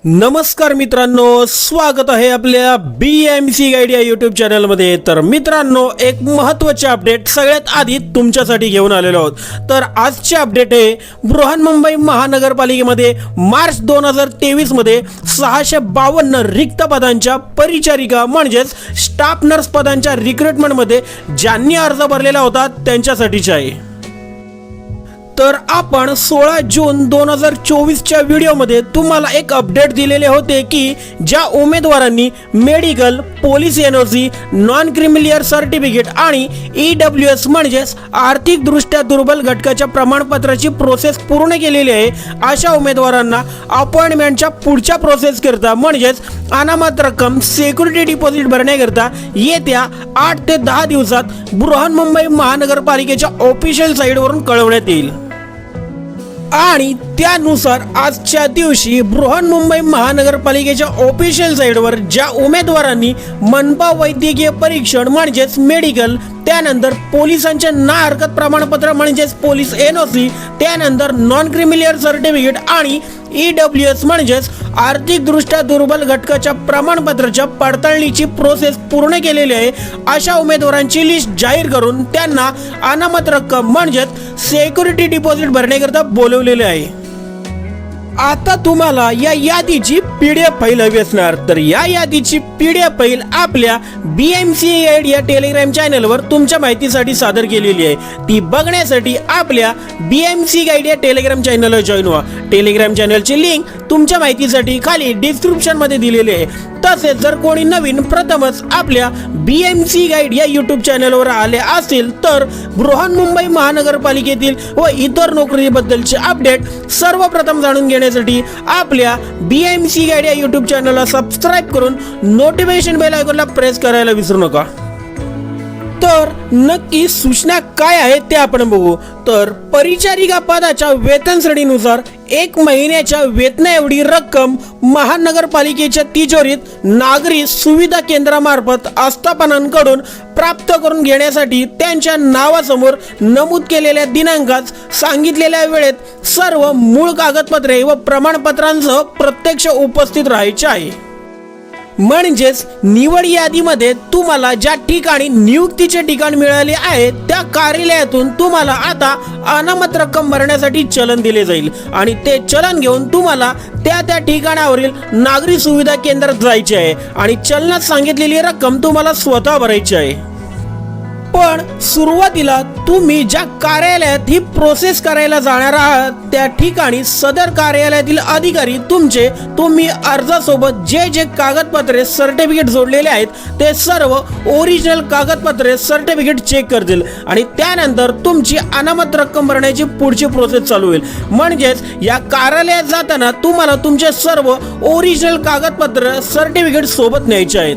नमस्कार मित्रांनो स्वागत आहे आपल्या बी एम सी गाईड या यूट्यूब चॅनलमध्ये तर मित्रांनो एक महत्त्वाचे अपडेट सगळ्यात आधी तुमच्यासाठी घेऊन आलेलो आहोत. तर आजचे अपडेट आहे बृहन्मुंबई महानगरपालिकेमध्ये मार्च दोन हजार तेवीसमध्ये सहाशे बावन्न रिक्त पदांच्या परिचारिका म्हणजेच स्टाफ नर्स पदांच्या रिक्रुटमेंटमध्ये ज्यांनी अर्ज भरलेला होता त्यांच्यासाठीचे आहे. तर आपण सोळा जून दोन हजार चोवीसच्या व्हिडिओमध्ये तुम्हाला एक अपडेट दिलेले होते की ज्या उमेदवारांनी medical police energy non creamy layer certificate आणि ई डब्ल्यू एस म्हणजेच आर्थिकदृष्ट्या दुर्बल घटकाच्या प्रमाणपत्राची प्रोसेस पूर्ण केलेली आहे अशा उमेदवारांना अपॉइंटमेंटच्या पुढच्या प्रोसेसकरिता म्हणजेच अनामत रक्कम सिक्युरिटी डिपॉझिट भरण्याकरिता येत्या आठ ते दहा दिवसात बृहन्मुंबई महानगरपालिकेच्या ऑफिशियल साईटवरून कळवण्यात येईल. आणि त्यानुसार आजच्या दिवशी बृहन्मुंबई महानगरपालिकेच्या ऑफिशियल साईडवर ज्या उमेदवारांनी मनपा वैद्यकीय परीक्षण म्हणजेच मेडिकल त्यानंतर पोलिसांचे ना हरकत प्रमाणपत्र म्हणजेच पोलीस एन ओ सी त्यानंतर नॉन क्रिमिलियर सर्टिफिकेट आणि ई डब्ल्यू एस म्हणजेच आर्थिकदृष्ट्या दुर्बल घटकाच्या प्रमाणपत्राच्या पडताळणीची प्रोसेस पूर्ण केलेली आहे. अशा उमेदवारांची लिस्ट जाहीर करून त्यांना अनामत रक्कम म्हणजेच सिक्युरिटी डिपॉझिट भरण्याकरिता बोलवलेले आहे. आता तुम्हाला या यादीची पीडीएफ फाईल हवी असणार तर या यादीची पीडीएफ फाईल आपल्या बी एम सी एड या टेलिग्राम चॅनलवर तुमच्या माहितीसाठी सादर केलेली आहे. ती बघण्यासाठी आपल्या बी एम सी गाईड या टेलिग्राम चॅनलला जॉईन व्हा. टेलिग्राम चॅनलची लिंक तुमच्या माहितीसाठी खाली डिस्क्रिप्शनमध्ये दिलेली आहे. तसेच जर कोणी नवीन प्रथमच आपल्या बी एम सी गाईड या यूट्यूब चॅनलवर आले असतील तर बृहन्मुंबई महानगरपालिकेतील व इतर नोकरीबद्दलचे अपडेट सर्वप्रथम जाणून घेण्यासाठी आपल्या बी एम सी गाईड या यूट्यूब चॅनलला सबस्क्राईब करून नोटिफिकेशन बेल आयकॉनला प्रेस करायला विसरू नका. तर नक्की सूचना काय आहेत ते आपण बघू. तर परिचारिका पदाच्या वेतन श्रेणीनुसार एक महिन्याच्या वेतना एवढी रक्कम महानगरपालिकेच्या तिजोरीत नागरी सुविधा केंद्रामार्फत आस्थापनांकडून प्राप्त करून घेण्यासाठी त्यांच्या नावासमोर नमूद केलेल्या दिनांकात सांगितलेल्या वेळेत सर्व मूळ कागदपत्रे व प्रमाणपत्रांसह प्रत्यक्ष उपस्थित राहायचे आहे. म्हणजेच निवड यादीमध्ये तुम्हाला ज्या ठिकाणी नियुक्तीचे ठिकाण मिळाले आहे त्या कार्यालयातून तुम्हाला आता अनामत रक्कम भरण्यासाठी चलन दिले जाईल. आणि ते चलन घेऊन तुम्हाला त्या त्या ठिकाणावरील नागरी सुविधा केंद्रात जायचे आहे. आणि चलनात सांगितलेली रक्कम तुम्हाला स्वतः भरायची आहे. पण सुरुवातीला तुम्ही ज्या कार्यालयात ही प्रोसेस करायला जाणार आहात त्या ठिकाणी सदर कार्यालयातील अधिकारी तुमचे तुम्ही अर्जासोबत जे जे कागदपत्रे सर्टिफिकेट जोडलेले आहेत ते सर्व ओरिजिनल कागदपत्रे सर्टिफिकेट चेक करतील. आणि त्यानंतर तुमची अनामत रक्कम भरण्याची पुढची प्रोसेस चालू होईल. म्हणजेच या कार्यालयात जाताना तुम्हाला तुमचे सर्व ओरिजिनल कागदपत्र सर्टिफिकेट सोबत न्यायचे आहेत.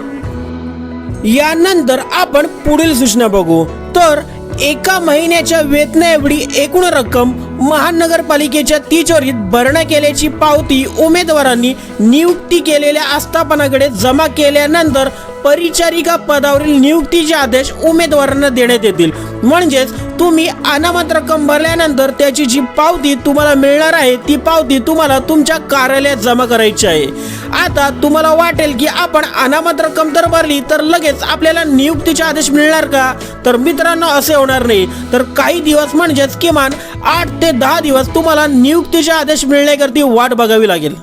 यानंतर आपण पुढील सूचना बघू. तर एका महिन्याच्या वेतना एवढी एकूण रक्कम महानगरपालिकेच्या तिजोरीत भरणा केल्याची पावती उमेदवारांनी नियुक्ती केलेल्या आस्थापनाकडे जमा केल्यानंतर परिचारिका पदावरील नियुक्तीचे आदेश उमेदवारांना देण्यात येतील. म्हणजेच तुम्ही अनामत रक्कम भरल्यानंतर त्याची जी पावती तुम्हाला मिळणार आहे ती पावती तुम्हाला तुमच्या कार्यालयात जमा करायची आहे. आता तुम्हाला वाटेल की आपण अनामत रक्कम तर भरली तर लगेच आपल्याला नियुक्तीचे आदेश मिळणार का? तर मित्रांनो असे होणार नाही. तर काही दिवस म्हणजेच किमान आठ ते दहा दिवस तुम्हाला नियुक्तीचे आदेश मिळण्याकरती वाट बघावी लागेल.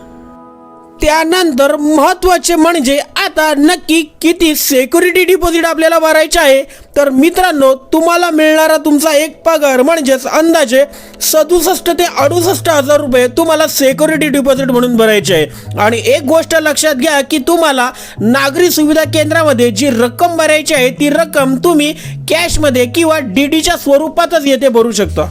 त्यानंतर महत्त्वाचे म्हणजे आता नक्की किती सेक्युरिटी डिपॉझिट आपल्याला भरायचे आहे? तर मित्रांनो तुम्हाला मिळणारा तुमचा एक पगार म्हणजेच अंदाजे सदुसष्ट ते अडुसष्ट हजार रुपये तुम्हाला सेक्युरिटी डिपॉझिट म्हणून भरायचे आहे. आणि एक गोष्ट लक्षात घ्या की तुम्हाला नागरी सुविधा केंद्रामध्ये जी रक्कम भरायची आहे ती रक्कम तुम्ही कॅशमध्ये किंवा डी डीच्या स्वरूपातच येथे भरू शकता.